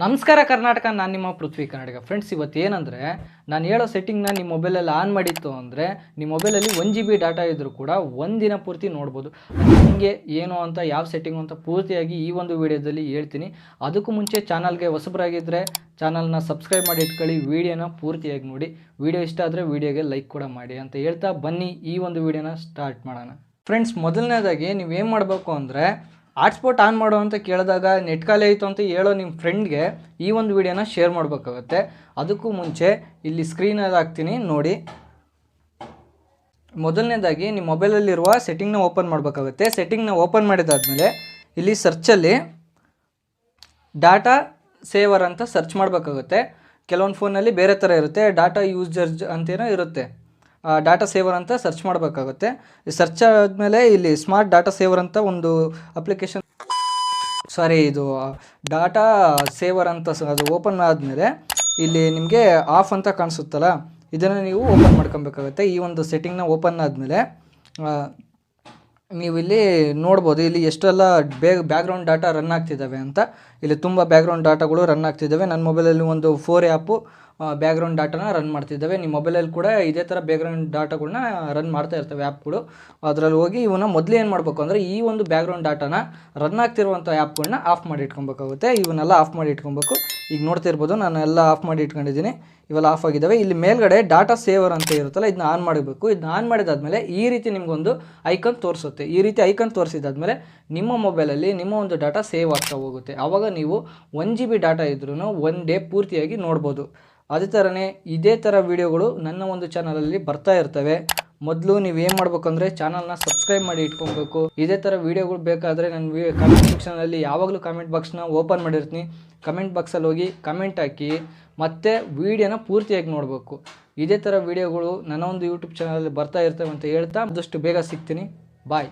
ನಮಸ್ಕಾರ ಕರ್ನಾಟಕ, ನಾನು ನಿಮ್ಮ ಪೃಥ್ವಿ ಕನ್ನಡಿಗ. ಫ್ರೆಂಡ್ಸ್ ಇವತ್ತು ಏನಂದರೆ, ನಾನು ಹೇಳೋ ಸೆಟ್ಟಿಂಗ್ನ ನಿಮ್ಮ ಮೊಬೈಲಲ್ಲಿ ಆನ್ ಮಾಡಿತ್ತು ಅಂದರೆ ನಿಮ್ಮ ಮೊಬೈಲಲ್ಲಿ ಒನ್ ಜಿ ಬಿ ಡಾಟಾ ಇದ್ದರೂ ಕೂಡ ಒಂದಿನ ಪೂರ್ತಿ ನೋಡ್ಬೋದು. ಹಿಂಗೆ ಏನು ಅಂತ, ಯಾವ ಸೆಟ್ಟಿಂಗು ಅಂತ ಪೂರ್ತಿಯಾಗಿ ಈ ಒಂದು ವಿಡಿಯೋದಲ್ಲಿ ಹೇಳ್ತೀನಿ. ಅದಕ್ಕೂ ಮುಂಚೆ ಚಾನಲ್ಗೆ ಹೊಸಬರಾಗಿದ್ದರೆ ಚಾನಲ್ನ ಸಬ್ಸ್ಕ್ರೈಬ್ ಮಾಡಿ ಇಟ್ಕೊಳ್ಳಿ ವಿಡಿಯೋನ ಪೂರ್ತಿಯಾಗಿ ನೋಡಿ. ವಿಡಿಯೋ ಇಷ್ಟ ಆದರೆ ವಿಡಿಯೋಗೆ ಲೈಕ್ ಕೂಡ ಮಾಡಿ ಅಂತ ಹೇಳ್ತಾ ಬನ್ನಿ. ಈ ಒಂದು ವಿಡಿಯೋನ ಸ್ಟಾರ್ಟ್ ಮಾಡೋಣ. ಫ್ರೆಂಡ್ಸ್ ಮೊದಲನೇದಾಗಿ ನೀವೇನು ಮಾಡಬೇಕು ಅಂದರೆ ಹಾಟ್ಸ್ಪಾಟ್ ಆನ್ ಮಾಡು ಅಂತ ಕೇಳಿದಾಗ ನೆಟ್ ಖಾಲಿ ಆಯಿತು ಅಂತ ಹೇಳೋ ನಿಮ್ಮ ಫ್ರೆಂಡ್ಗೆ ಈ ಒಂದು ವಿಡಿಯೋನ ಶೇರ್ ಮಾಡಬೇಕಾಗುತ್ತೆ. ಅದಕ್ಕೂ ಮುಂಚೆ ಇಲ್ಲಿ ಸ್ಕ್ರೀನಲ್ಲಿ ಹಾಕ್ತೀನಿ, ನೋಡಿ. ಮೊದಲನೇದಾಗಿ ನಿಮ್ಮ ಮೊಬೈಲಲ್ಲಿರುವ ಸೆಟ್ಟಿಂಗ್ನ ಓಪನ್ ಮಾಡಬೇಕಾಗುತ್ತೆ. ಸೆಟ್ಟಿಂಗ್ನ ಓಪನ್ ಮಾಡಿದಾದಮೇಲೆ ಇಲ್ಲಿ ಸರ್ಚಲ್ಲಿ ಡಾಟಾ ಸೇವರ್ ಅಂತ ಸರ್ಚ್ ಮಾಡಬೇಕಾಗುತ್ತೆ. ಕೆಲವೊಂದು ಫೋನಲ್ಲಿ ಬೇರೆ ಥರ ಇರುತ್ತೆ ಡಾಟಾ ಯೂಸರ್ಜ್ ಅಂತೇನೋ ಇರುತ್ತೆ. ಡಾಟಾ ಸೇವರ್ ಅಂತ ಸರ್ಚ್ ಮಾಡಬೇಕಾಗುತ್ತೆ. ಸರ್ಚ್ ಆದಮೇಲೆ ಇಲ್ಲಿ ಸ್ಮಾರ್ಟ್ ಡಾಟಾ ಸೇವರ್ ಅಂತ ಒಂದು ಅಪ್ಲಿಕೇಶನ್ ಸಾರಿ ಇದು ಡಾಟಾ ಸೇವರ್ ಅಂತ ಅದು ಓಪನ್ ಆದಮೇಲೆ ಇಲ್ಲಿ ನಿಮಗೆ ಆಫ್ ಅಂತ ಕಾಣಿಸುತ್ತಲ್ಲ, ಇದನ್ನು ನೀವು ಓಪನ್ ಮಾಡ್ಕೊಬೇಕಾಗುತ್ತೆ. ಈ ಒಂದು ಸೆಟ್ಟಿಂಗ್ನ ಓಪನ್ ಆದಮೇಲೆ ನೀವು ಇಲ್ಲಿ ನೋಡ್ಬೋದು. ಇಲ್ಲಿ ಎಷ್ಟೆಲ್ಲ ಬೇಗ ಬ್ಯಾಕ್ಗ್ರೌಂಡ್ ಡಾಟಾ ರನ್ ಆಗ್ತಿದ್ದಾವೆ ಅಂತ. ಇಲ್ಲಿ ತುಂಬ ಬ್ಯಾಕ್ಗ್ರೌಂಡ್ ಡಾಟಾಗಳು ರನ್ ಆಗ್ತಿದ್ದಾವೆ. ನನ್ನ ಮೊಬೈಲಲ್ಲಿ ಒಂದು ಫೋರ್ ಆ್ಯಪು ಬ್ಯಾಕ್ಗ್ರೌಂಡ್ ಡಾಟಾನ ರನ್ ಮಾಡ್ತಿದ್ದಾವೆ. ನಿಮ್ಮ ಮೊಬೈಲಲ್ಲಿ ಕೂಡ ಇದೇ ಥರ ಬ್ಯಾಕ್ಗ್ರೌಂಡ್ ಡಾಟಾಗಳನ್ನ ರನ್ ಮಾಡ್ತಾ ಇರ್ತವೆ ಆ್ಯಪ್ಗಳು ಅದರಲ್ಲಿ ಹೋಗಿ ಇವನ್ನ ಮೊದಲು ಏನು ಮಾಡಬೇಕು ಅಂದರೆ ಈ ಒಂದು ಬ್ಯಾಕ್ಗ್ರೌಂಡ್ ಡಾಟಾನ ರನ್ ಆಗ್ತಿರುವಂಥ ಆ್ಯಪ್ಗಳನ್ನ ಆಫ್ ಮಾಡಿ ಇಟ್ಕೊಬೇಕಾಗುತ್ತೆ. ಇವನ್ನೆಲ್ಲ ಆಫ್ ಮಾಡಿ ಇಟ್ಕೊಬೇಕು. ಈಗ ನೋಡ್ತಿರ್ಬೋದು, ನಾನು ಎಲ್ಲ ಆಫ್ ಮಾಡಿ ಇಟ್ಕೊಂಡಿದ್ದೀನಿ. ಇವೆಲ್ಲ ಆಫ್ ಆಗಿದ್ದಾವೆ. ಇಲ್ಲಿ ಮೇಲ್ಗಡೆ ಡಾಟಾ ಸೇವರ್ ಅಂತ ಇರುತ್ತಲ್ಲ ಇದನ್ನ ಆನ್ ಮಾಡಬೇಕು. ಇದನ್ನ ಆನ್ ಮಾಡಿದಾದ್ಮೇಲೆ ಈ ರೀತಿ ನಿಮಗೊಂದು ಐಕನ್ ತೋರಿಸುತ್ತೆ. ಈ ರೀತಿ ಐಕನ್ ತೋರಿಸಿದಾದ್ಮೇಲೆ ನಿಮ್ಮ ಮೊಬೈಲಲ್ಲಿ ನಿಮ್ಮ ಒಂದು ಡಾಟಾ ಸೇವ್ ಆಗ್ತಾ ಹೋಗುತ್ತೆ. ಆವಾಗ ನೀವು ಒನ್ ಜಿ ಬಿ ಡಾಟಾ ಇದ್ರೂ ಒನ್ ಡೇ ಪೂರ್ತಿಯಾಗಿ ನೋಡ್ಬೋದು. ಅದೇ ಥರನೇ ಇದೇ ಥರ ವೀಡಿಯೋಗಳು ನನ್ನ ಒಂದು ಚಾನಲಲ್ಲಿ ಬರ್ತಾ ಇರ್ತವೆ. ಮೊದಲು ನೀವು ಏನು ಮಾಡಬೇಕು ಅಂದರೆ ಚಾನಲ್ನ ಸಬ್ಸ್ಕ್ರೈಬ್ ಮಾಡಿ ಇಟ್ಕೊಬೇಕು. ಇದೇ ಥರ ವೀಡಿಯೋಗಳು ಬೇಕಾದರೆ ನನ್ನ ಕಮೆಂಟ್ ಸೆಕ್ಷನಲ್ಲಿ ಯಾವಾಗಲೂ ಕಮೆಂಟ್ ಬಾಕ್ಸ್ನ ಓಪನ್ ಮಾಡಿರ್ತೀನಿ. ಕಮೆಂಟ್ ಬಾಕ್ಸಲ್ಲಿ ಹೋಗಿ ಕಮೆಂಟ್ ಹಾಕಿ, ಮತ್ತು ವೀಡಿಯೋನ ಪೂರ್ತಿಯಾಗಿ ನೋಡಬೇಕು. ಇದೇ ಥರ ವೀಡಿಯೋಗಳು ನನ್ನ ಒಂದು ಯೂಟ್ಯೂಬ್ ಚಾನಲಲ್ಲಿ ಬರ್ತಾ ಇರ್ತವೆ ಅಂತ ಹೇಳ್ತಾ ಆದಷ್ಟು ಬೇಗ ಸಿಗ್ತೀನಿ. ಬಾಯ್